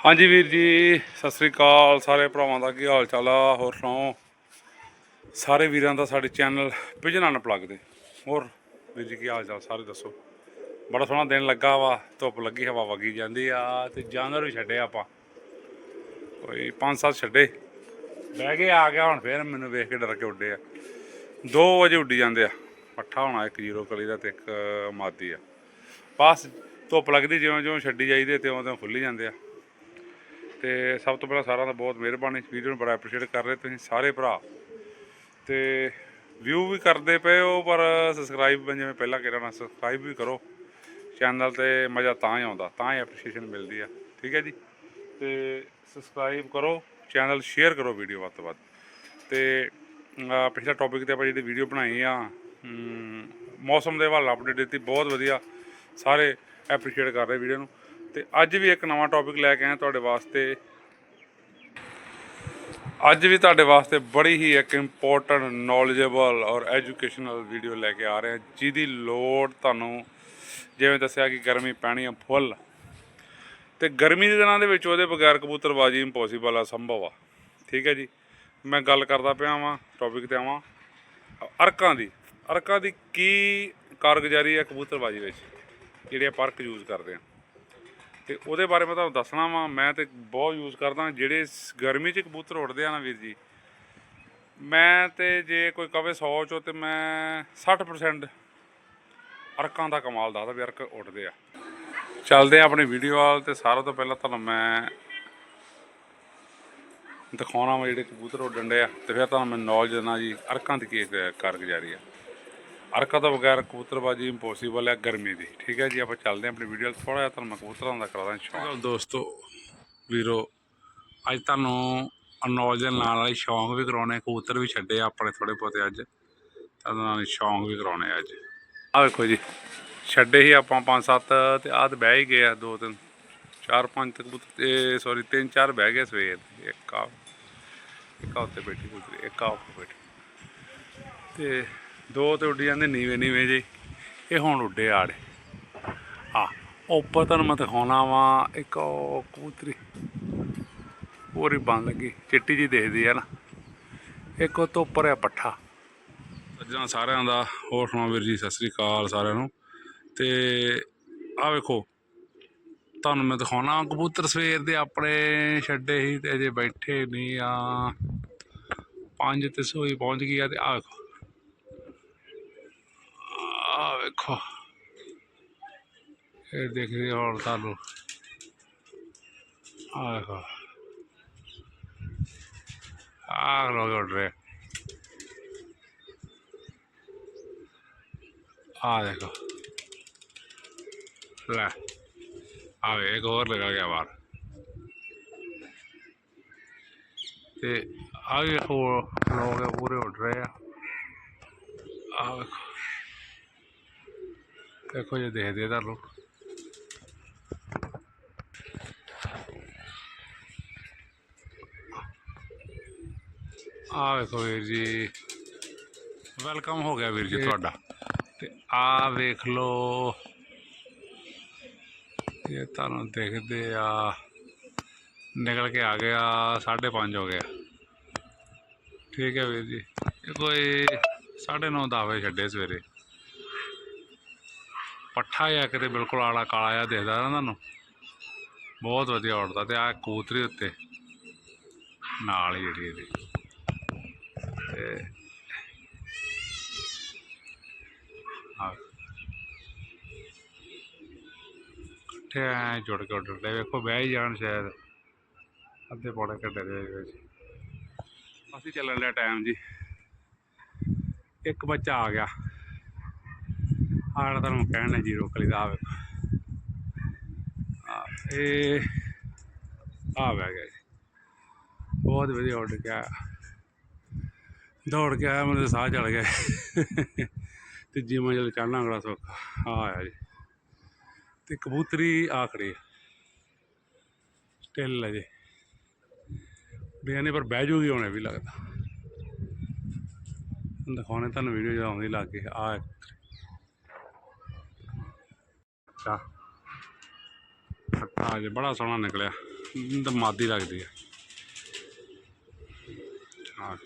ਹਾਂਜੀ ਵੀਰ ਜੀ, ਸਤਿ ਸ੍ਰੀ ਅਕਾਲ। ਸਾਰੇ ਭਰਾਵਾਂ ਦਾ ਕੀ ਹਾਲ ਚਾਲ ਆ? ਹੋਰ ਸੁਣਾਓ? ਸਾਰੇ ਵੀਰਾਂ ਦਾ ਸਾਡੇ ਚੈਨਲ ਵਿਜਨ ਅਨਪਲੱਗ ਦੇ ਹੋਰ ਵੀਰ ਜੀ, ਕੀ ਹਾਲ ਚਾਲ? ਸਾਰੇ ਦੱਸੋ। ਬੜਾ ਸੋਹਣਾ ਦਿਨ ਲੱਗਾ ਵਾ। ਧੁੱਪ ਲੱਗੀ, ਹਵਾ ਵਗੀ ਜਾਂਦੀ ਆ ਤੇ ਜਾਨਵਰ ਵੀ ਛੱਡੇ ਆਪਾਂ। ਕੋਈ ਪੰਜ ਸੱਤ ਛੱਡੇ। ਬਹਿ ਕੇ ਆ ਗਿਆ, ਹੁਣ ਫੇਰ ਮੈਨੂੰ ਵੇਖ ਕੇ ਡਰ ਕੇ ਉੱਡੇ ਆ। 2 ਵਜੇ ਉੱਡੀ ਜਾਂਦੇ ਆ। ਪੱਠਾ ਹੋਣਾ ਇੱਕ ਜ਼ੀਰੋ ਕਲੀ ਦਾ ਤੇ ਇੱਕ ਮਾਦੀ ਆ। ਬਸ ਧੁੱਪ ਲੱਗਦੀ ਜਿਉਂ ਜਿਉਂ ਛੱਡੀ ਜਾਈਦੇ ਤੇ ਉਦੋਂ ਖੁੱਲੀ ਜਾਂਦੇ ਆ। ਤੇ ਸਭ ਤੋਂ ਪਹਿਲਾਂ ਸਾਰਿਆਂ ਦਾ ਬਹੁਤ ਮਿਹਰਬਾਨੀ ਵੀਡੀਓ ਨੂੰ ਬੜਾ ਐਪਰੀਸ਼ੀਏਟ ਕਰ ਰਹੇ ਤੁਸੀਂ ਸਾਰੇ ਭਰਾ। ਤੇ ਵਿਊ ਵੀ ਕਰਦੇ ਪਏ ਹੋ, ਪਰ ਸਬਸਕ੍ਰਾਈਬ ਜਿਵੇਂ ਪਹਿਲਾਂ ਕਿਹਾ ਮੈਂ ਸਬਸਕ੍ਰਾਈਬ ਵੀ ਕਰੋ। ਚੈਨਲ ਤੇ ਮਜ਼ਾ ਤਾਂ ਹੀ ਆਉਂਦਾ, ਤਾਂ ਹੀ ਐਪਰੀਸ਼ੀਏਸ਼ਨ ਮਿਲਦੀ ਆ। ਠੀਕ ਹੈ ਜੀ? ਤੇ ਸਬਸਕ੍ਰਾਈਬ ਕਰੋ ਚੈਨਲ ਸ਼ੇਅਰ ਕਰੋ ਵੀਡੀਓ ਵੱਧ ਤੋਂ ਵੱਧ। ਤੇ, ਅਹ, ਪਿਛਲਾ ਟੌਪਿਕ ਤੇ ਆਪਾਂ ਜਿਹੜੀ ਵੀਡੀਓ ਬਣਾਈ ਆ ਮੌਸਮ ਦੇ ਹਵਾਲਾ ਅਪਡੇਟ ਦਿੱਤੀ, ਬਹੁਤ ਵਧੀਆ। ਸਾਰੇ ਐਪਰੀਸ਼ੀਏਟ ਕਰ ਰਹੇ ਵੀਡੀਓ ਨੂੰ। ਤੇ ਅੱਜ ਵੀ ਇੱਕ ਨਵਾਂ ਟੌਪਿਕ ਲੈ ਕੇ ਆਏ ਤੁਹਾਡੇ ਵਾਸਤੇ। ਅੱਜ ਵੀ ਤੁਹਾਡੇ ਵਾਸਤੇ ਬੜੀ ਹੀ ਇੱਕ ਇੰਪੋਰਟੈਂਟ ਨੌਲੇਜੇਬਲ ਔਰ ਐਜੂਕੇਸ਼ਨਲ ਵੀਡੀਓ ਲੈ ਕੇ ਆ ਰਹੇ ਹਾਂ, ਜਿਹਦੀ ਲੋੜ ਤੁਹਾਨੂੰ ਜਿਵੇਂ ਦੱਸਿਆ ਕਿ ਗਰਮੀ ਪੈਣੀ ਆ ਫੁੱਲ। ਤੇ ਗਰਮੀ ਦੇ ਦਿਨਾਂ ਦੇ ਵਿੱਚ ਉਹਦੇ ਬਗੈਰ ਕਬੂਤਰਬਾਜੀ ਇੰਪੋਸੀਬਲ ਆ, ਸੰਭਵ ਆ। ਠੀਕ ਹੈ ਜੀ? ਮੈਂ ਗੱਲ ਕਰਦਾ ਪਿਆ ਵਾਂ ਟੌਪਿਕ ਤੇ ਆਵਾਂ। ਅਰਕਾਂ ਦੀ ਅਰਕਾਂ ਦੀ ਕੀ ਕਾਰਗੁਜ਼ਾਰੀ ਹੈ ਕਬੂਤਰਬਾਜੀ ਵਿੱਚ? ਜਿਹੜੇ ਆਪਾਂ ਅਰਕ ਯੂਜ਼ ਕਰਦੇ ਆ ਤੇ ਉਹਦੇ ਬਾਰੇ ਮੈਂ ਤੁਹਾਨੂੰ ਦੱਸਣਾ ਵਾਂ, ਮੈਂ ਤੇ ਬਹੁਤ ਯੂਜ਼ ਕਰਦਾ ਜਿਹੜੇ ਗਰਮੀ 'ਚ ਕਬੂਤਰ ਉੱਡਦੇ ਆ ਨਾ ਵੀਰ ਜੀ, ਮੈਂ ਤੇ ਜੇ ਕੋਈ ਕਵੇ 100 ਚੋਂ ਤੇ ਮੈਂ 60% ਅਰਕਾਂ ਦਾ ਕਮਾਲ ਦੱਸਦਾ ਵੀ ਅਰਕ ਉੱਡਦੇ ਆ। ਚੱਲਦੇ ਆ ਆਪਣੀ ਵੀਡੀਓ ਵਾਲ ਤੇ ਸਾਰਾ ਤੋਂ ਪਹਿਲਾਂ ਤੁਹਾਨੂੰ ਮੈਂ ਦਿਖਾਉਣਾ ਵਾ ਜਿਹੜੇ ਕਬੂਤਰ ਉੱਡਣ ਦੇ ਆ, ਤੇ ਫਿਰ ਤੁਹਾਨੂੰ ਮੈਂ ਨੌਲੇਜ ਦੇਣਾ ਜੀ, ਅਰਕਾਂ ਦੀ ਕੀ ਕ- ਕਾਰਗੁਜ਼ਾਰੀ ਆ। ਅਰਕਾਂ ਤੋਂ ਬਗੈਰ ਕਬੂਤਰਬਾਜੀ ਇੰਪੋਸੀਬਲ ਹੈ ਗਰਮੀ ਦੀ। ਠੀਕ ਹੈ ਜੀ ਆਪਾਂ ਚੱਲਦੇ ਹਾਂ ਆਪਣੀ ਵੀਡੀਓ ਥੋੜਾ ਜਿਹਾ ਤੁਹਾਨੂੰ ਮੈਂ ਕਬੂਤਰਾਂ ਦਾ ਕਰਾਦਾ ਸ਼ੌਂਕ। ਦੋਸਤੋ ਵੀਰੋ ਅੱਜ ਤੁਹਾਨੂੰ ਨੌਲੇਜ ਦੇ ਨਾਲ ਵਾਲੀ ਸ਼ੌਂਕ ਵੀ ਕਰਾਉਣੇ ਕਬੂਤਰ ਵੀ ਛੱਡੇ ਆ ਆਪਣੇ ਥੋੜੇ ਬਹੁਤੇ ਅੱਜ। ਤੁਹਾਨੂੰ ਨਾਲ ਸ਼ੌਂਕ ਵੀ ਕਰਾਉਣੇ ਆ ਅੱਜ। ਆਹ ਵੇਖੋ ਜੀ ਛੱਡੇ ਹੀ ਆਪਾਂ ਪੰਜ ਸੱਤ ਤੇ ਤੇ ਬਹਿ ਹੀ ਗਏ ਆ ਦੋ ਤਿੰਨ ਚਾਰ ਪੰਜ ਤੇ ਕਬੂਤਰ ਇਹ ਸੌਰੀ ਤਿੰਨ ਚਾਰ ਬਹਿ ਗਏ ਸਵੇਰ। ਇੱਕ ਆ ਇੱਕ ਆ ਉੱਤੇ ਬੈਠੀ ਕਬੂਤਰੀ ਇੱਕ ਆ ਉੱਪਰ ਬੈਠੀ। ਤੇ ਦੋ ਤੇ ਉੱਡੀ ਜਾਂਦੇ ਨੀਵੇਂ ਨੀਵੇਂ ਜੇ। ਇਹ ਹੁਣ ਉੱਡੇ ਆੜੇ। ਆ, ਉੱਪਰ ਤੁਹਾਨੂੰ ਮੈਂ ਦਿਖਾਉਣਾ ਵਾ, ਇੱਕ ਉਹ ਕਬੂਤਰੀ। ਪੂਰੀ ਬਣ ਲੱਗੀ, ਚਿੱਟੀ ਜੀ ਦਿਖਦੀ ਆ ਨਾ। ਇੱਕ ਉਹ ਤੋਂ ਉੱਪਰ ਆ ਪੱਠਾ। ਸੱਜਣਾ ਸਾਰਿਆਂ ਦਾ, ਹੋਰ ਸੁਣਾਓ ਵੀਰ ਜੀ, ਸਤਿ ਸ੍ਰੀ ਅਕਾਲ ਸਾਰਿਆਂ ਨੂੰ। ਤੇ ਆ ਵੇਖੋ, ਤੁਹਾਨੂੰ ਮੈਂ ਦਿਖਾਉਣਾ ਕਬੂਤਰ ਸਵੇਰ ਦੇ ਆਪਣੇ ਛੱਡੇ ਸੀ ਤੇ ਅਜੇ ਬੈਠੇ ਨਹੀਂ ਆ। ਪੰਜ ਤੇ ਸੋਈ ਪਹੁੰਚ ਗਈ ਆ ਤੇ ਆ ਵੇਖੋ। ਆ ਵੇਖੋ। ਇਹ ਦੇਖ ਰਹੇ ਤੁਹਾਨੂੰ। ਆ ਵੇਖੋ। ਆ ਲੋਗ ਉੱਡ ਰਹੇ ਆ ਦੇਖੋ। ਲੈ ਆ ਵੇ ਇੱਕ ਹੋਰ ਲਗਾ ਗਿਆ ਬਾਹਰ। ਤੇ ਆ ਵੀ ਹੋਰ ਲੋਕ ਪੂਰੇ ਉੱਡ ਰਹੇ ਆ। ਆ ਵੇਖੋ। ਦੇਖੋ ਜੇ ਦੇਖਦੇ ਤੁਹਾਨੂੰ ਆ ਵੇਖੋ ਵੀਰ ਜੀ ਵੈਲਕਮ ਹੋ ਗਿਆ ਵੀਰ ਜੀ ਤੁਹਾਡਾ। ਤੇ ਆ ਵੇਖ ਲਓ ਇਹ ਤੁਹਾਨੂੰ ਦੇਖਦੇ ਆ ਨਿਕਲ ਕੇ ਆ ਗਿਆ 5:30 ਹੋ ਗਿਆ। ਠੀਕ ਹੈ ਵੀਰ ਜੀ ਇਹ ਕੋਈ 9:30 10 ਵਜੇ ਛੱਡੇ ਸਵੇਰੇ। ਪੱਠਾ ਆ ਕਿਤੇ ਬਿਲਕੁਲ ਆਲਾ ਕਾਲਾ ਜਿਹਾ ਦਿਖਦਾ ਨਾ ਤੁਹਾਨੂੰ। ਬਹੁਤ ਵਧੀਆ ਉੱਡਦਾ ਤੇ ਆ ਕਬੂਤਰੀ ਉੱਤੇ। ਨਾਲ ਹੀ ਜਿਹੜੀ ਇਹਦੀ। ਤੇ ਆ ਇਕੱਠੇ ਐ ਜੁੜ ਕੇ ਉੱਡਦੇ ਵੇਖੋ, ਬਹਿ ਹੀ ਜਾਣ ਸ਼ਾਇਦ। ਅੱਧੇ ਪੌੜੇ ਘੰਟੇ ਦੇ ਵਿੱਚ। ਅਸੀਂ ਚੱਲਣ ਲਿਆ ਟਾਈਮ ਜੀ। ਇੱਕ ਬੱਚਾ ਆ ਗਿਆ। ਆਹ ਤੁਹਾਨੂੰ ਕਹਿਣ ਨੇ ਜੀਰੋ ਲਈ ਦਾ ਆ ਵੇਖੋ ਆ ਇਹ ਆ ਬਹਿ ਗਿਆ ਜੀ। ਬਹੁਤ ਵਧੀਆ ਉੱਡ ਗਿਆ। ਦੌੜ ਕੇ ਆਇਆ ਮੈਨੂੰ ਸਾਹ ਚੜ ਗਿਆ। ਤੀਜੀ ਮੰਜ਼ਿਲ ਚੜ੍ਹਨਾ ਬੜਾ ਸੌਖਾ। ਆ ਆਇਆ ਜੀ। ਤੇ ਕਬੂਤਰੀ ਆ ਖੜੀ ਹੈ ਸਟਿਲ ਹੈ ਜੀ ਬਿਆਨੇ ਪਰ ਬਹਿ ਜੂਗੀ ਹੁਣੇ ਵੀ ਲੱਗਦਾ। ਦਿਖਾਉਣੇ ਤੁਹਾਨੂੰ ਵੀਡੀਓ ਜਦੋਂ ਆਉਂਦੀ ਲੱਗ ਗਈ ਆ ਅੱਛਾ। ਅੱਛਾ ਜੀ ਬੜਾ ਸੋਹਣਾ ਨਿਕਲਿਆ। ਤਾਂ ਮਾਦੀ ਲੱਗਦੀ ਆ। ਹਾਂ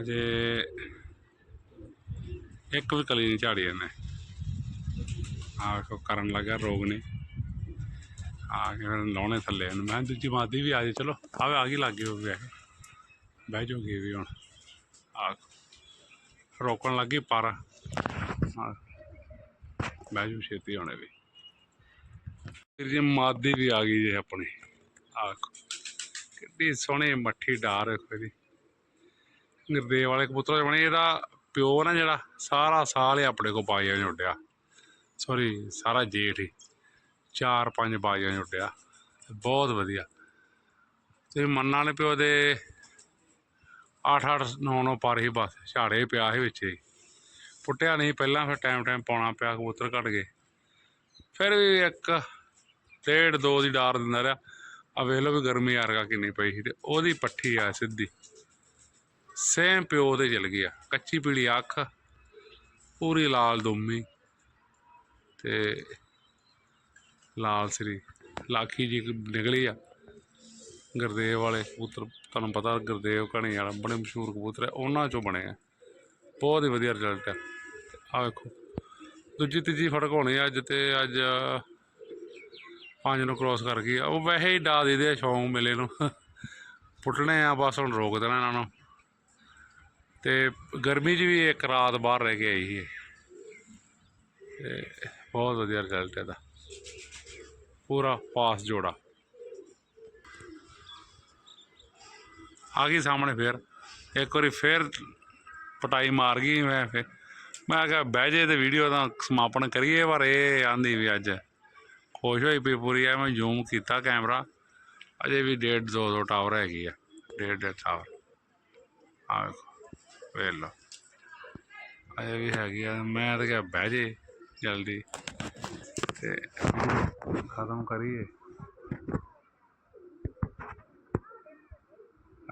ਅਜੇ ਇੱਕ ਵੀ ਕਲੀ ਨਹੀਂ ਝਾੜੀ ਇਹਨੇ। ਆ ਕੋ ਕਰਨ ਲੱਗਾ ਰੋਗ ਨੇ ਆ ਕੇ ਫਿਰ ਲਾਉਣੇ ਥੱਲੇ ਇਹਨੂੰ। ਮੈਂ ਦੂਜੀ ਮਾਦੀ ਵੀ ਆ ਜੇ, ਚਲੋ ਆਵੇ ਆ ਗਈ, ਲੱਗੇ ਹੋ ਗਿਆ ਬਹਿ ਜਾਓਗੇ ਵੀ ਹੁਣ। ਆ ਰੋਕਣ ਲੱਗੀ ਪਰ। ਆ ਬਹਿ ਜਾਓ ਛੇਤੀ ਹੋਣੇ ਵੀ। ਫਿਰ ਜੀ ਮਾਦੀ ਵੀ ਆ ਗਈ ਜੇ ਆਪਣੀ। ਆ ਕਿੱਡੀ ਸੋਹਣੀ ਮੱਠੀ ਡਾਰ ਰੱਖੋ ਇਹਦੀ। ਨਿਰਦੇ ਵਾਲੇ ਕਬੂਤਰ ਬਣੇ ਇਹਦਾ ਪਿਓ ਨਾ ਜਿਹੜਾ ਸਾਰਾ ਸਾਲ ਹੀ ਆਪਣੇ ਕੋ ਪਾਈਆਂ ਨੇ ਉੱਡਿਆ। ਸੌਰੀ ਸਾਰਾ ਜੇਠ ਹੀ। ਚਾਰ ਪੰਜ ਬਾਜੀਆਂ 'ਚ ਉੱਡਿਆ। ਬਹੁਤ ਵਧੀਆ। ਤੇ ਮੰਨਾ ਨੇ ਪਿਓ ਦੇ 8 8 9 9 ਪਰ ਹੀ ਬਸ, ਝਾੜੇ ਪਿਆ ਸੀ ਵਿੱਚ ਹੀ। ਪੁੱਟਿਆ ਨਹੀਂ, ਪਹਿਲਾਂ ਫਿਰ ਟਾਈਮ ਟਾਈਮ ਪਾਉਣਾ ਪਿਆ ਕਬੂਤਰ ਘਟ ਗਏ ਫਿਰ ਵੀ ਇੱਕ ਡੇਢ ਦੋ ਦੀ ਡਾਰ ਦਿੰਦਾ ਰਿਹਾ। ਆ ਵੇਖ ਲਓ ਵੀ ਗਰਮੀ ਆਰਗਾ ਕਿੰਨੀ ਪਈ ਸੀ ਤੇ ਉਹਦੀ ਪੱਠੀ ਆ ਸਿੱਧੀ। ਸੇਮ ਪਿਓ 'ਤੇ ਚਲ ਗਿਆ ਕੱਚੀ ਪੀਲੀ ਅੱਖ, ਪੂਰੀ ਲਾਲ ਦੁੰਮੀ ਤੇ ਲਾਲ ਸਰੀ ਲਾਖੀ ਜੀ ਨਿਕਲੀ ਆ। ਗੁਰਦੇਵ ਵਾਲੇ ਕਬੂਤਰ, ਤੁਹਾਨੂੰ ਪਤਾ ਗੁਰਦੇਵ ਕਣੀ ਵਾਲਾ, ਬੜੇ ਮਸ਼ਹੂਰ ਕਬੂਤਰ ਹੈ ਉਹਨਾਂ ਚੋਂ ਬਣੇ ਆ। ਬਹੁਤ ਹੀ ਵਧੀਆ ਰਿਜ਼ਲਟ ਹੈ ਆ ਵੇਖੋ। ਦੂਜੀ ਤੀਜੀ ਫੜਕ ਹੋਣੀ ਅੱਜ ਤੇ ਅੱਜ ਪੰਜ ਨੂੰ ਕ੍ਰੋਸ ਕਰ ਗਈ ਉਹ ਵੈਸੇ ਹੀ ਡਾ ਦੇ ਦੇ ਸ਼ੌਂਕ ਮੇਲੇ ਨੂੰ। ਪੁੱਟਣੇ ਆ, ਬਸ ਹੁਣ ਰੋਕ ਦੇਣਾ ਇਹਨਾਂ ਨੂੰ। ਤੇ ਗਰਮੀ 'ਚ ਵੀ ਇੱਕ ਰਾਤ ਬਾਹਰ ਰਹਿ ਕੇ ਆਈ ਸੀ। ਇਹ। ਤੇ ਬਹੁਤ ਵਧੀਆ ਰਿਜ਼ਲਟ ਇਹਦਾ। ਪੂਰਾ ਪਾਸ ਜੋੜਾ। ਆ ਗਈ ਸਾਹਮਣੇ ਫੇਰ। ਇੱਕ ਵਾਰੀ ਫੇਰ ਪਟਾਈ ਮਾਰ ਗਈ ਮੈਂ ਫਿਰ। ਮੈਂ ਕਿਹਾ, ਬਹਿ ਜੇ ਤੇ ਵੀਡੀਓ ਦਾ ਸਮਾਪਨ ਕਰੀਏ, ਪਰ ਇਹ ਆਂਦੀ ਵੀ ਅੱਜ ਖੁਸ਼ ਹੋਈ ਪਈ ਪੂਰੀ ਐ ਮੈਂ ਜ਼ੂਮ ਕੀਤਾ ਕੈਮਰਾ ਅਜੇ ਵੀ ਡੇਢ ਦੋ ਦੋ ਟਾਵਰ ਹੈਗੀ ਆ, ਡੇਢ ਡੇਢ ਟਾਵਰ ਆ ਵੇਖ ਲਓ। ਅਜੇ ਵੀ ਹੈਗੀ ਆ, ਮੈਂ ਤਾਂ ਕਿਹਾ, ਬਹਿ ਜੇ ਜਲਦੀ ਤੇ ਖਤਮ ਕਰੀਏ।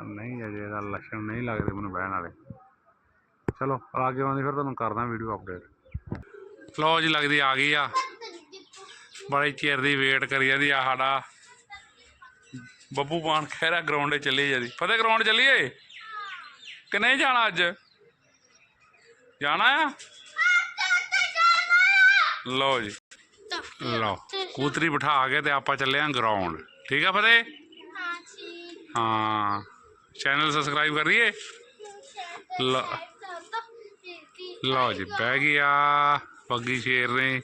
ਨਹੀਂ ਅਜੇ ਇਹਦਾ ਲੱਛਣ ਨਹੀਂ ਲੱਗਦੇ ਮੈਨੂੰ ਬਹਿਣ ਵਾਲੇ। ਚਲੋ ਅੱਗੇ ਆਉਂਦੀ ਫਿਰ ਤੁਹਾਨੂੰ ਕਰਦਾ ਵੀਡੀਓ ਅਪਡੇਟ ਲਓ ਜੀ ਲੱਗਦੀ ਆ ਗਈ ਆ। ਬੜੀ ਚਿਰ ਦੀ ਵੇਟ ਕਰੀ ਜਾਂਦੀ ਆ ਸਾਡਾ। ਬੱਬੂ ਪਾਣ ਖੈਰਾ ਗਰਾਊਂਡ 'ਤੇ ਚੱਲੀ ਜਾਂਦੀ। ਫਤਿਹ ਗਰਾਊਂਡ ਚੱਲੀਏ? ਕਿ ਨਹੀਂ ਜਾਣਾ ਅੱਜ? ਜਾਣਾ ਆ? ਲਓ ਜੀ। ਲਓ ਕੂਤਰੀ ਬਿਠਾ ਕੇ ਤੇ ਆਪਾਂ ਚੱਲੇ ਆਂ ਗਰਾਊਂਡ ਠੀਕ ਆ ਫਤਿਹ? ਹਾਂ ਚੈਨਲ ਸਬਸਕ੍ਰਾਈਬ ਕਰੀਏ? ਲਓ ਲਓ ਜੀ ਬਹਿ ਗਿਆ ਪੱਗੀ ਸ਼ੇਰ ਨੇ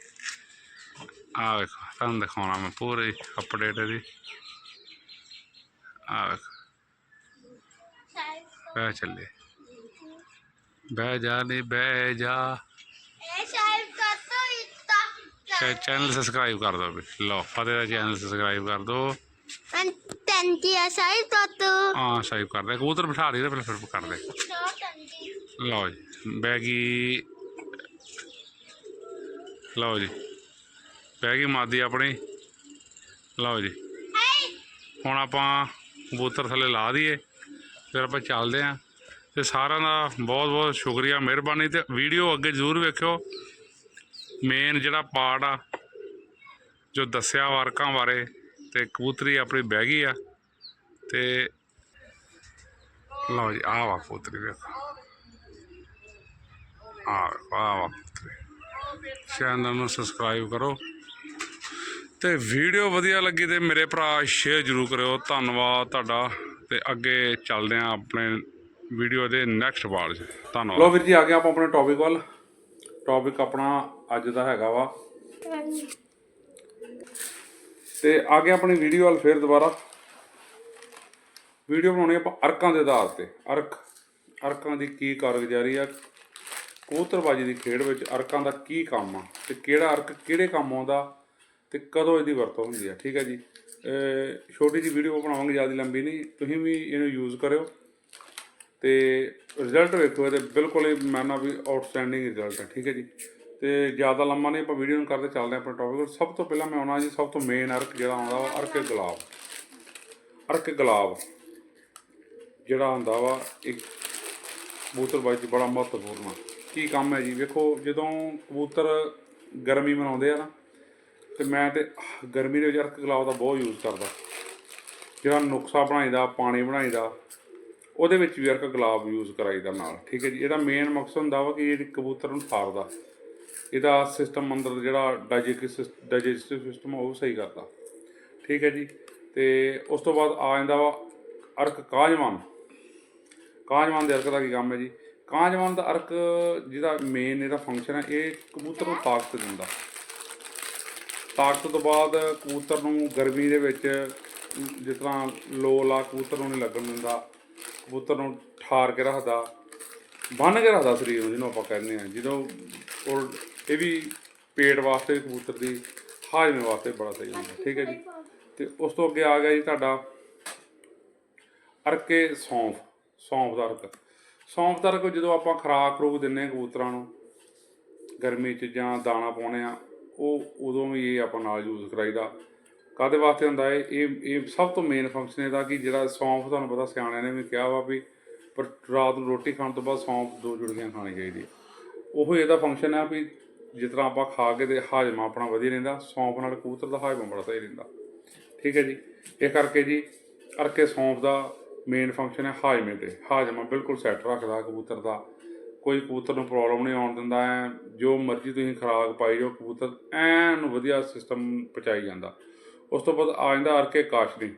ਆ ਵੇਖੋ ਤੁਹਾਨੂੰ ਦਿਖਾਉਣਾ ਮੈਂ ਪੂਰੀ ਅਪਡੇਟ ਇਹਦੀ ਆ ਵੇਖੋ ਬਹਿ ਚੱਲੇ ਬਹਿ ਜਾ ਨੀ ਬਹਿ ਜਾ ਚੈ- ਚੈਨਲ ਸਬਸਕ੍ਰਾਈਬ ਕਰ ਦਿਓ ਵੀ ਲਓ ਫਤਿਹ ਦਾ ਚੈਨਲ ਸਬਸਕ੍ਰਾਈਬ ਕਰ ਦਿਓ ਹਾਂ ਸਬਸਕ੍ਰਾਈਬ ਕਰ ਦੇ ਕਬੂਤਰ ਬਿਠਾ ਦੇ ਤੇ ਫਿਰ ਫਿਰ ਕਰ ਦੇ ਲਓ ਜੀ ਬੈਗੀ ਲਓ ਜੀ ਬੈਗੀ ਮਾਦੀ ਆਪਣੀ। ਲਓ ਜੀ, ਹੁਣ ਆਪਾਂ ਕਬੂਤਰ ਥੱਲੇ ਲਾ ਦਈਏ, ਫਿਰ ਆਪਾਂ ਚੱਲਦੇ ਆਂ ਤੇ ਸਾਰਿਆਂ ਦਾ ਬਹੁਤ ਬਹੁਤ ਸ਼ੁਕਰੀਆ, ਮਿਹਰਬਾਨੀ ਤੇ ਵੀਡੀਓ ਅੱਗੇ ਜ਼ਰੂਰ ਵੇਖਿਓ। ਮੇਨ ਜਿਹੜਾ ਪਾਰਟ ਆ, ਜੋ ਦੱਸਿਆ ਵਰਕਾਂ ਬਾਰੇ, ਤੇ ਕਬੂਤਰੀ ਆਪਣੀ ਬਹਿ ਗਈ ਆ। ਤੇ ਲਓ ਜੀ, ਆਹ ਵਾ ਕਬੂਤਰੀ ਵੇਖੋ। ਆਹ ਵੇਖੋ, ਆਹ ਵਾ ਕਬੂਤਰੀ ਚੈਨਲ ਨੂੰ ਸਬਸਕ੍ਰਾਈਬ ਕਰੋ। ਤੇ ਵੀਡੀਓ ਵਧੀਆ ਲੱਗੀ ਤੇ ਮੇਰੇ ਭਰਾ ਸ਼ੇਅਰ ਜ਼ਰੂਰ ਕਰਿਓ। ਧੰਨਵਾਦ ਤੁਹਾਡਾ। ਤੇ ਅੱਗੇ ਚੱਲਦੇ ਆਂ ਆਪਣੇ ਵੀਡੀਓ ਦੇ ਨੈਕਸਟ ਪਾਰਟ 'ਚ। ਧੰਨਵਾਦ। ਲੋ ਵੀਰ ਜੀ ਆ ਗਏ ਆਪਾਂ ਆਪਣੇ ਟੌਪਿਕ ਵੱਲ। ਟੌਪਿਕ ਆਪਣਾ ਅੱਜ ਦਾ ਹੈਗਾ ਵਾ। ਤੇ ਆ ਗਏ ਆਪਣੀ ਵੀਡੀਓ ਵੱਲ ਫੇਰ ਦੁਬਾਰਾ। ਵੀਡੀਓ ਬਣਾਉਣੀ ਆਪਾਂ ਅਰਕਾਂ ਦੇ ਆਧਾਰ ਤੇ। ਅਰਕ ਅਰਕਾਂ ਦੀ ਕੀ ਕਾਰਗੁਜ਼ਾਰੀ ਆ ਕਬੂਤਰਬਾਜੀ ਦੀ ਖੇਡ ਵਿੱਚ ਅਰਕਾਂ ਦਾ ਕੀ ਕੰਮ ਆ ਤੇ ਕਿਹੜਾ ਅਰਕ ਕਿਹੜੇ ਕੰਮ ਆਉਂਦਾ ਤੇ ਕਦੋਂ ਇਹਦੀ ਵਰਤੋਂ ਹੁੰਦੀ ਆ, ਠੀਕ ਹੈ ਜੀ? ਛੋਟੀ ਜੀ ਵੀਡੀਓ ਬਣਾਵਾਂਗੇ, ਜ਼ਿਆਦਾ ਲੰਬੀ ਨਹੀਂ, ਤੁਸੀਂ ਵੀ ਇਹਨੂੰ ਯੂਜ਼ ਕਰਿਓ। ਤੇ ਰਿਜ਼ਲਟ ਵੇਖੋ ਇਹਦੇ ਬਿਲਕੁਲ ਹੀ ਮੈਂ ਨਾ ਵੀ ਆਊਟਸਟੈਂਡਿੰਗ ਰਿਜ਼ਲਟ ਹੈ ਠੀਕ ਹੈ ਜੀ? ਤੇ ਜ਼ਿਆਦਾ ਲੰਮਾ ਨਹੀਂ, ਆਪਾਂ ਵੀਡੀਓ ਨੂੰ ਕਰਦੇ ਚੱਲਦੇ ਹਾਂ ਆਪਣੇ ਟੌਪਿਕ ਸਭ ਤੋਂ ਪਹਿਲਾਂ ਮੈਂ ਆਉਣਾ ਜੀ, ਸਭ ਤੋਂ ਮੇਨ ਅਰਕ ਜਿਹੜਾ ਆਉਂਦਾ ਵਾ, ਅਰਕ ਗੁਲਾਬ। ਅਰਕ ਗੁਲਾਬ, ਜਿਹੜਾ ਹੁੰਦਾ ਵਾ, ਇੱਕ ਕਬੂਤਰਬਾਜੀ 'ਚ ਬੜਾ ਮਹੱਤਵਪੂਰਨ ਆ। ਕੀ ਕੰਮ ਹੈ ਜੀ? ਵੇਖੋ, ਜਦੋਂ ਕਬੂਤਰ ਗਰਮੀ ਮਨਾਉਂਦੇ ਆ ਨਾ, ਤੇ ਮੈਂ ਤੇ ਗਰਮੀ ਦੇ ਵਿੱਚ ਅਰਕ ਗੁਲਾਬ ਦਾ ਬਹੁਤ ਯੂਜ਼ ਕਰਦਾ। ਜਿਹੜਾ ਨੁਕਸਾ ਬਣਾਈਦਾ, ਪਾਣੀ ਬਣਾਈਦਾ, ਉਹਦੇ ਵਿੱਚ ਵੀ ਅਰਕ ਗੁਲਾਬ ਯੂਜ਼ ਕਰਾਈਦਾ ਨਾਲ, ਠੀਕ ਹੈ ਜੀ? ਇਹਦਾ ਮੇਨ ਮਕਸਦ ਹੁੰਦਾ ਵਾ ਕਿ ਇਹ ਕਬੂਤਰ ਨੂੰ ਠਾਰਦਾ ਇਹਦਾ ਸਿਸਟਮ ਅੰਦਰ ਜਿਹੜਾ ਡਾਈਜੈਸਟਿਵ ਡਾਈਜੈਸਟਿਵ ਸਿਸਟਮ ਉਹ ਸਹੀ ਕਰਦਾ। ਠੀਕ ਹੈ ਜੀ? ਤੇ ਉਸ ਤੋਂ ਬਾਅਦ ਆ ਜਾਂਦਾ ਵਾ ਅਰਕ ਕਾਜਵਾਨ। ਕਾਜਵਾਨ ਦੇ ਅਰਕ ਦਾ ਕੀ ਕੰਮ ਹੈ ਜੀ? ਕਾਜਵਾਨ ਦਾ ਅਰਕ ਜਿਹਦਾ ਮੇਨ ਇਹਦਾ ਫੰਕਸ਼ਨ ਹੈ ਇਹ ਕਬੂਤਰ ਨੂੰ ਤਾਕਤ ਦਿੰਦਾ। ਤਾਕਤ ਤੋਂ ਬਾਅਦ ਕਬੂਤਰ ਨੂੰ ਗਰਮੀ ਦੇ ਵਿੱਚ ਜਿਸ ਤਰ੍ਹਾਂ ਲੋ ਲਾ ਕਬੂਤਰ ਨੂੰ ਨਹੀਂ ਲੱਗਣ ਦਿੰਦਾ ਕਬੂਤਰ ਨੂੰ ਠਾਰ ਕੇ ਰੱਖਦਾ ਬੰਨ ਕੇ ਰੱਖਦਾ ਸਰੀਰ ਨੂੰ ਜਿਹਨੂੰ ਆਪਾਂ ਕਹਿੰਦੇ ਆ ਜਦੋਂ ਔਰ ਇਹ ਵੀ ਪੇਟ ਵਾਸਤੇ ਕਬੂਤਰ ਦੀ ਹਾਜ਼ਮੇ ਵਾਸਤੇ ਬੜਾ ਸਹੀ ਹੁੰਦਾ ਠੀਕ ਹੈ ਜੀ? ਤੇ ਉਸ ਤੋਂ ਅੱਗੇ ਆ ਗਿਆ ਜੀ ਤੁਹਾਡਾ ਅਰਕੇ ਸੌਂਫ ਸੌਂਫ ਦਾ ਅਰਕ। ਸੌਂਫ ਦਾ ਅਰਕ ਜਦੋਂ ਆਪਾਂ ਖਰਾਕ ਰੋਗ ਦਿੰਨੇ ਆ ਕਬੂਤਰਾਂ ਨੂੰ, ਗਰਮੀ 'ਚ ਜਾਂ ਦਾਣਾ ਪਾਉਣੇ ਆ ਉਹ ਉਦੋਂ ਵੀ ਇਹ ਆਪਾਂ ਨਾਲ ਯੂਜ਼ ਕਰਾਈਦਾ। ਕਾਦੇ ਵਾਸਤੇ ਹੁੰਦਾ ਹੈ ਇਹ ਇਹ ਸਭ ਤੋਂ ਮੇਨ ਫੰਕਸ਼ਨ ਇਹਦਾ ਕਿ ਜਿਹੜਾ ਸੌਂਫ ਤੁਹਾਨੂੰ ਪਤਾ ਸਿਆਣਿਆਂ ਨੇ ਵੀ ਕਿਹਾ ਵਾ ਵੀ ਪਰ ਰਾਤ ਨੂੰ ਰੋਟੀ ਖਾਣ ਤੋਂ ਬਾਅਦ ਸੌਂਫ ਦੋ ਜੁੜੀਆਂ ਖਾਣੀ ਚਾਹੀਦੀ ਉਹ ਇਹਦਾ ਫੰਕਸ਼ਨ ਆ ਵੀ ਜਿਸ ਤਰ੍ਹਾਂ ਆਪਾਂ ਖਾ ਕੇ ਤੇ ਹਾਜ਼ਮਾ ਆਪਣਾ ਵਧੀਆ ਰਹਿੰਦਾ, ਸੌਂਫ ਨਾਲ ਕਬੂਤਰ ਦਾ ਹਾਜ਼ਮਾ ਬੜਾ ਸਹੀ ਰਹਿੰਦਾ। ਠੀਕ ਹੈ ਜੀ? ਇਹ ਕਰਕੇ ਜੀ, ਅਰਕੇ ਸੌਂਫ ਦਾ ਮੇਨ ਫੰਕਸ਼ਨ ਹੈ ਹਾਜ਼ਮੇ ਤੇ। ਹਾਜ਼ਮਾ ਬਿਲਕੁਲ ਸੈੱਟ ਰੱਖਦਾ ਕਬੂਤਰ ਦਾ। ਕੋਈ ਕਬੂਤਰ ਨੂੰ ਪ੍ਰੋਬਲਮ ਨਹੀਂ ਆਉਣ ਦਿੰਦਾ, ਐ ਜੋ ਮਰਜ਼ੀ ਤੁਸੀਂ ਖੁਰਾਕ ਪਾਈ ਜੋ ਕਬੂਤਰ ਐਨ ਵਧੀਆ ਸਿਸਟਮ ਪਹੁੰਚਾਈ ਜਾਂਦਾ। ਉਸ ਤੋਂ ਬਾਅਦ ਆ ਜਾਂਦਾ ਅਰਕੇ ਕਾਸ਼ਨੀ।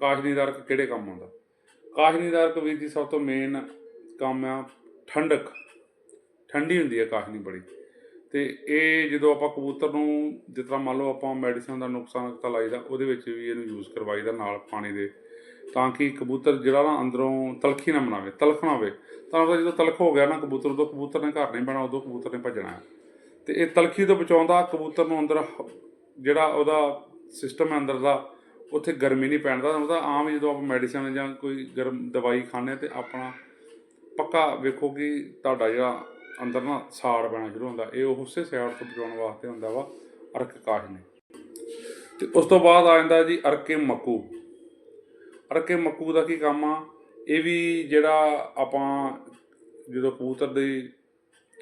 ਕਾਸ਼ਨੀ ਦਾ ਅਰਕ ਕਿਹੜੇ ਕੰਮ ਆਉਂਦਾ? ਕਾਸ਼ਨੀ ਦਾ ਅਰਕ ਵੀਰ ਜੀ ਸਭ ਤੋਂ ਮੇਨ ਕੰਮ ਆ ਠੰਡਕ। ਠੰਡੀ ਹੁੰਦੀ ਹੈ ਕਾਸ਼ਨੀ ਬੜੀ। ਤੇ ਇਹ ਜਦੋਂ ਆਪਾਂ ਕਬੂਤਰ ਨੂੰ, ਜਿਸ ਤਰ੍ਹਾਂ ਮੰਨ ਲਓ ਆਪਾਂ ਮੈਡੀਸਨ ਦਾ ਨੁਕਸਾਨ ਤਾਂ ਲਾਈਦਾ ਉਹਦੇ ਵਿੱਚ ਵੀ ਇਹਨੂੰ ਯੂਜ਼ ਕਰਵਾਈਦਾ ਨਾਲ ਪਾਣੀ ਦੇ, ਤਾਂ ਕਿ ਕਬੂਤਰ ਜਿਹੜਾ ਨਾ ਅੰਦਰੋਂ ਤਲਖੀ ਨਾ ਬਣਾਵੇ ਤਲਖ ਨਾ ਹੋਵੇ। ਤਾਂ ਪਤਾ ਜਦੋਂ ਤਲਖ ਹੋ ਗਿਆ ਨਾ ਕਬੂਤਰ, ਉਦੋਂ ਕਬੂਤਰ ਨੇ ਘਰ ਨਹੀਂ ਬਣਾ ਉਦੋਂ ਕਬੂਤਰ ਨੇ ਭੱਜਣਾ ਹੈ। ਤੇ ਇਹ ਤਲਖੀ ਤੋਂ ਬਚਾਉਂਦਾ ਕਬੂਤਰ ਨੂੰ ਅੰਦਰ ਜਿਹੜਾ ਉਹਦਾ ਸਿਸਟਮ ਹੈ ਅੰਦਰ ਦਾ, ਉੱਥੇ ਗਰਮੀ ਨਹੀਂ ਪੈਣ ਦਾ ਉਹਦਾ ਆਮ ਹੀ ਜਦੋਂ ਆਪਾਂ ਮੈਡੀਸਨ ਜਾਂ ਕੋਈ ਗਰਮ ਦਵਾਈ ਖਾਂਦੇ ਤੇ ਆਪਣਾ ਪੱਕਾ ਵੇਖੋ ਕਿ ਤੁਹਾਡਾ ਜਿਹੜਾ ਅੰਦਰ ਨਾ ਸਾੜ ਪੈਣਾ ਸ਼ੁਰੂ ਹੁੰਦਾ। ਇਹ ਉਹ ਉਸੇ ਸਾੜ ਤੋਂ ਬਚਾਉਣ ਵਾਸਤੇ ਹੁੰਦਾ ਵਾ ਅਰਕ ਕਾਸ਼ਨੀ ਤੇ ਉਸ ਤੋਂ ਬਾਅਦ ਆ ਜਾਂਦਾ ਜੀ ਅਰਕੇ ਮੱਕੂ। ਅਰਕੇ ਮੱਕੂ ਦਾ ਕੀ ਕੰਮ ਆ? ਇਹ ਵੀ ਜਿਹੜਾ ਆਪਾਂ ਜਦੋਂ ਕਬੂਤਰ ਦੀ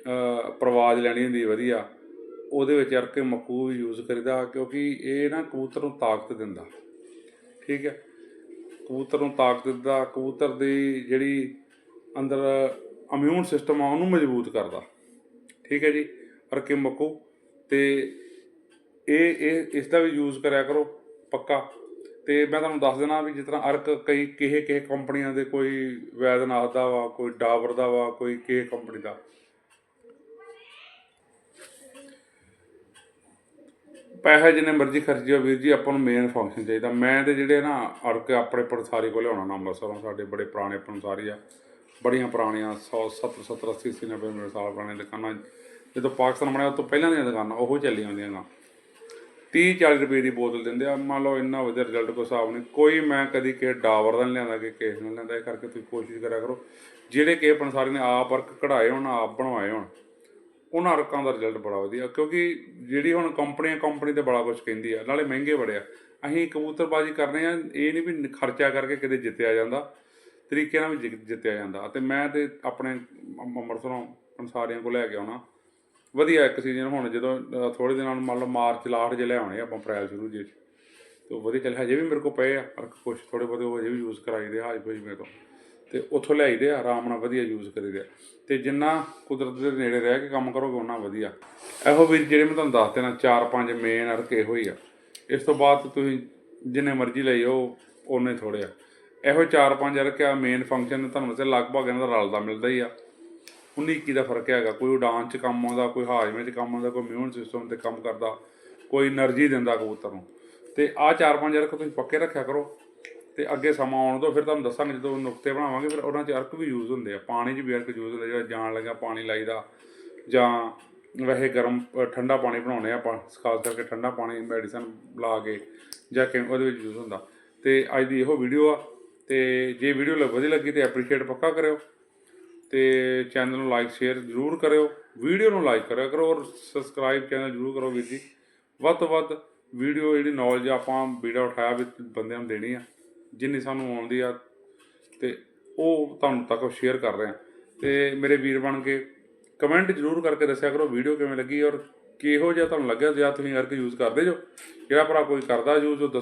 ਅਹ, ਪਰਵਾਜ਼ ਲੈਣੀ ਹੁੰਦੀ ਵਧੀਆ ਉਹਦੇ ਵਿੱਚ ਅਰਕੇ ਮੱਕੂ ਵੀ ਯੂਜ਼ ਕਰੀਦਾ ਕਿਉਂਕਿ ਇਹ ਨਾ ਕਬੂਤਰ ਨੂੰ ਤਾਕਤ ਦਿੰਦਾ। ਠੀਕ ਹੈ। ਕਬੂਤਰ ਨੂੰ ਤਾਕਤ ਦਿੰਦਾ। ਕਬੂਤਰ ਦੀ ਜਿਹੜੀ ਅੰਦਰ ਇਮਿਊਨ ਸਿਸਟਮ ਆ, ਉਹਨੂੰ ਮਜ਼ਬੂਤ ਕਰਦਾ। ਠੀਕ ਹੈ ਜੀ? ਅਰਕੇ ਮੱਕੂ। ਤੇ ਇਹ ਇਹ, ਇਸ ਦਾ ਵੀ ਯੂਜ਼ ਕਰਿਆ ਕਰੋ, ਪੱਕਾ। ਤੇ ਮੈਂ ਤੁਹਾਨੂੰ ਦੱਸ ਦੇਣਾ ਵੀ ਜਿਸ ਤਰ੍ਹਾਂ ਅਰਕ ਕਈ ਕਿਸੇ ਕਿਸੇ ਕੰਪਨੀਆਂ ਦੇ ਕੋਈ ਵੈਦਨਾਥ ਦਾ ਵਾ, ਕੋਈ ਡਾਬਰ ਦਾ ਵਾ, ਕੋਈ ਕਿਸੇ ਕੰਪਨੀ ਦਾ। ਪੈਸੇ ਜਿੰਨੇ ਮਰਜ਼ੀ ਖਰਚਿਓ ਵੀਰ ਜੀ, ਆਪਾਂ ਨੂੰ ਮੇਨ ਫੰਕਸ਼ਨ ਚਾਹੀਦਾ। ਮੈਂ ਤੇ ਜਿਹੜੇ ਨਾ ਅੜਕੇ ਆਪਣੇ ਪਣਸਾਰੀ ਕੋਲ ਲਿਆਉਣਾ ਨਾ, ਅੰਮ੍ਰਿਤਸਰੋਂ, ਸਾਡੇ ਬੜੇ ਪੁਰਾਣੇ ਪਣਸਾਰੀ ਆ। ਬੜੀਆਂ ਪੁਰਾਣੀਆਂ 100 70 70 80 80 90 90 ਸਾਲ ਪੁਰਾਣੀਆਂ ਦੁਕਾਨਾਂ। ਜਦੋਂ ਪਾਕਿਸਤਾਨ ਬਣਿਆ ਉਸ ਤੋਂ ਪਹਿਲਾਂ ਦੀਆਂ ਦੁਕਾਨਾਂ, ਉਹ ਚੱਲੀਆਂ ਹੁੰਦੀਆਂ ਗਾ। 30 40 ਰੁਪਏ ਦੀ ਬੋਤਲ ਦਿੰਦੇ ਆ। ਮੰਨ ਲਓ ਇੰਨਾ ਵਧੀਆ ਰਿਜ਼ਲਟ ਕੋਈ ਹਿਸਾਬ ਨਹੀਂ। ਕੋਈ ਮੈਂ ਕਦੀ ਕਿਸੇ ਡਾਵਰ ਦਾ ਨਹੀਂ ਲਿਆਂਦਾ ਕਿ ਕਿਸੇ ਨਾਲ ਲਿਆਂਦਾ। ਇਹ ਕਰਕੇ ਤੁਸੀਂ ਕੋਸ਼ਿਸ਼ ਕਰਿਆ ਕਰੋ। ਜਿਹੜੇ ਕਿਸੇ ਪਣਸਾਰੀ ਨੇ ਆਪ ਵਰਕ ਕਢਾਏ ਹੋਣ, ਆਪ ਬਣਵਾਏ ਹੋਣ, ਉਹਨਾਂ ਅਰਕਾਂ ਦਾ ਰਿਜ਼ਲਟ ਬੜਾ ਵਧੀਆ। ਕਿਉਂਕਿ ਜਿਹੜੀ ਹੁਣ ਕੰਪਨੀ ਕੰਪਨੀ ਤੇ ਬੜਾ ਕੁਝ ਕਹਿੰਦੀ ਆ। ਨਾਲੇ ਮਹਿੰਗੇ ਬੜੇ ਆ। ਅਸੀਂ ਕਬੂਤਰਬਾਜ਼ੀ ਕਰਨੇ ਆ। ਇਹ ਨਹੀਂ ਵੀ ਖਰਚਾ ਕਰਕੇ ਕਿਤੇ ਜਿੱਤਿਆ ਜਾਂਦਾ। ਤਰੀਕੇ ਨਾਲ ਵੀ ਜਿ- ਜਿੱਤਿਆ ਜਾਂਦਾ ਅਤੇ ਮੈਂ ਤੇ ਆਪਣੇ ਅੰਮ੍ਰਿਤਸਰੋਂ ਅਨਸਾਰੀਆਂ ਕੋਲ ਲੈ ਕੇ ਆਉਣਾ। ਵਧੀਆ ਇੱਕ ਸੀਜ਼ਨ ਹੁਣ ਜਦੋਂ ਥੋੜੇ ਦਿਨਾਂ ਨੂੰ ਮੰਨ ਲਓ ਮਾਰਚ ਲਾਸਟ ਜੇ ਲੈ ਆਉਣੇ ਆਪਾਂ ਅਪ੍ਰੈਲ ਸ਼ੁਰੂ ਜੇ 'ਚ। ਤੇ ਉਹ ਵਧੀਆ ਚੱਲ, ਹਜੇ ਵੀ ਮੇਰੇ ਕੋਲ ਪਏ ਆ ਅਰਕ ਕੁਛ ਥੋੜੇ ਬਹੁਤੇ ਉਹ ਹਜੇ ਵੀ ਯੂਜ਼ ਕਰਾਈਦੇ ਹਾਜ ਭਾਈ ਮੇਰੇ ਤੋਂ। ਤੇ ਉੱਥੋਂ ਲਿਆਈਦੇ ਆ, ਆਰਾਮ ਨਾਲ ਵਧੀਆ ਯੂਜ਼ ਕਰੀਦੇ ਆ। ਤੇ ਜਿੰਨਾ ਕੁਦਰਤ ਦੇ ਨੇੜੇ ਰਹਿ ਕੇ ਕੰਮ ਕਰੋਗੇ ਉਹਨਾਂ ਵਧੀਆ। ਇਹੋ ਵੀ ਜਿਹੜੇ ਮੈਂ ਤੁਹਾਨੂੰ ਦੱਸ ਦੇਣਾ ਚਾਰ ਪੰਜ ਮੇਨ ਅਰਕ ਇਹੋ ਹੀ ਆ। ਇਸ ਤੋਂ ਬਾਅਦ ਤੁਸੀਂ ਜਿੰਨੇ ਮਰਜ਼ੀ ਲਈ ਉਹ ਉਹਨੇ ਥੋੜੇ ਆ। ਇਹੋ ਚਾਰ ਪੰਜ ਰਕਿਆ ਮੇਨ ਫੰਕਸ਼ਨ ਤੁਹਾਨੂੰ ਦੱਸਿਆ ਲਗਭਗ ਇਹਨਾਂ ਦਾ ਰਲਦਾ ਮਿਲਦਾ ਹੀ ਆ। 19 21 ਦਾ ਫ਼ਰਕ ਹੈਗਾ, ਕੋਈ ਉਡਾਨ ਚ ਕੰਮ ਆਉਂਦਾ, ਕੋਈ ਹਾਜ਼ਮੇ ਚ ਕੰਮ ਆਉਂਦਾ, ਕੋਈ ਇਮਿਊਨ ਸਿਸਟਮ ਤੇ ਕੰਮ ਕਰਦਾ, ਕੋਈ એનર્ਜੀ ਦਿੰਦਾ ਕਬੂਤਰ ਨੂੰ। ਤੇ ਆ ਚਾਰ ਪੰਜ ਰਕ ਤੁਸੀਂ ਪੱਕੇ ਰੱਖਿਆ ਕਰੋ, ਤੇ ਅੱਗੇ ਸਮਾਂ ਆਉਣ ਤੋਂ ਫਿਰ ਤੁਹਾਨੂੰ ਦੱਸਾਂਗੇ, ਜਦੋਂ ਨੁਕਤੇ ਬਣਾਵਾਂਗੇ, ਫਿਰ ਉਹਨਾਂ 'ਚ ਅਰਕ ਵੀ ਯੂਜ਼ ਹੁੰਦੇ ਆ। ਪਾਣੀ 'ਚ ਵੀ ਅਰਕ ਯੂਜ਼ ਹੁੰਦਾ, ਜਿਹੜਾ ਜਾਣ ਲੱਗਾ ਪਾਣੀ ਲਾਈਦਾ, ਜਾਂ ਵੈਸੇ ਗਰਮ ਠੰਡਾ ਪਾਣੀ ਬਣਾਉਣੇ ਆਪਾਂ, ਖਾਸ ਕਰਕੇ ਠੰਡਾ ਪਾਣੀ ਮੈਡੀਸਨ ਲਾ ਕੇ, ਜਾਂ ਕਿ ਉਹਦੇ ਵਿੱਚ ਯੂਜ਼ ਹੁੰਦਾ। ਤੇ ਅੱਜ ਦੀ ਇਹੋ ਵੀਡੀਓ ਆ। ਤੇ ਜੇ ਵੀਡੀਓ ਵਧੀਆ ਲੱਗੀ ਤੇ ਐਪਰੀਸ਼ੀਏਟ ਪੱਕਾ ਕਰਿਓ ਤੇ ਚੈਨਲ ਨੂੰ ਲਾਈਕ ਸ਼ੇਅਰ ਜ਼ਰੂਰ ਕਰਿਓ ਵੀਡੀਓ ਨੂੰ ਲਾਈਕ ਕਰਿਆ ਕਰੋ ਔਰ ਸਬਸਕ੍ਰਾਈਬ ਚੈਨਲ ਜ਼ਰੂਰ ਕਰੋ ਵੀਰ ਜੀ, ਵੱਧ ਤੋਂ ਵੱਧ ਵੀਡੀਓ ਜਿਹੜੀ ਨੌਲੇਜ ਆਪਾਂ ਵੀਡੀਓ ਉਠਾਇਆ ਵੀ ਬੰਦਿਆਂ ਨੂੰ ਦੇਣੀ ਆ, ਜਿੰਨੀ ਸਾਨੂੰ ਆਉਂਦੀ ਆ ਤੇ ਉਹ ਤੁਹਾਨੂੰ ਤੱਕ ਸ਼ੇਅਰ ਕਰ ਰਹੇ ਆ। ਤੇ ਮੇਰੇ ਵੀਰ ਬਣ ਕੇ ਕਮੈਂਟ ਜ਼ਰੂਰ ਕਰਕੇ ਦੱਸਿਆ ਕਰੋ ਵੀਡੀਓ ਕਿਵੇਂ ਲੱਗੀ ਔਰ ਕਿਹੋ ਜਿਹਾ ਤੁਹਾਨੂੰ ਲੱਗਿਆ, ਜਾਂ ਤੁਸੀਂ ਅਰਕ ਯੂਜ਼ ਕਰਦੇ ਜੋ, ਜਿਹੜਾ ਭਰਾ ਕੋਈ ਕਰਦਾ ਯੂਜ਼ ਉਹ ਦੱਸੋ